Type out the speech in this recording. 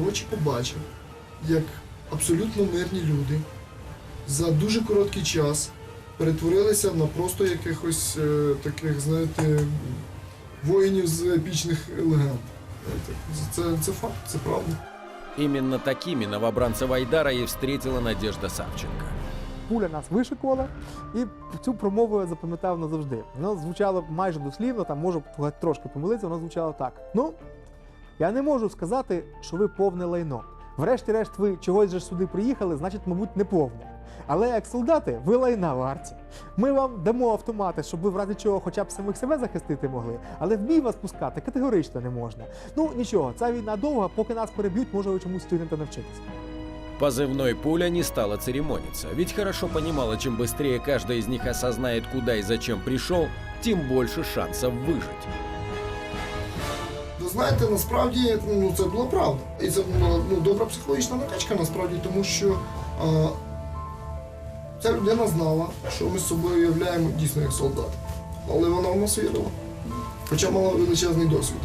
очі побачив, як абсолютно мирні люди за дуже короткий час перетворилися на просто якихось е, таких, знаєте, воїнів з епічних легенд. Це, це факт, це правда. Именно такими новобранцев Айдара и встретила Надежда Савченко. Пуля нас вишикувала, і цю промову я запам'ятав назавжди. Воно звучало майже дослівно, там можу трошки помилитися, воно звучало так. Ну, я не можу сказати, що ви повне лайно. Врешті-решт, ви чогось же ж сюди приїхали, значить, мабуть, не повне. Але як солдати, ви лайна варті. Ми вам дамо автомати, щоб ви в разі чого хоча б самих себе захистити могли, але в бій вас пускати категорично не можна. Ну нічого, ця війна довга, поки нас переб'ють, може ви чомусь встигнете навчитися. Позывной «Пуля» не стала церемониться, ведь хорошо понимала, чем быстрее каждый из них осознает, куда и зачем пришел, тем больше шансов выжить. Ви знаєте, насправді ну, це була правда. І це була ну, добра психологічна накачка насправді, тому що а, ця людина знала, що ми з собою являємо дійсно як солдат. Але вона в нас вірила. Хоча мала величезний досвід.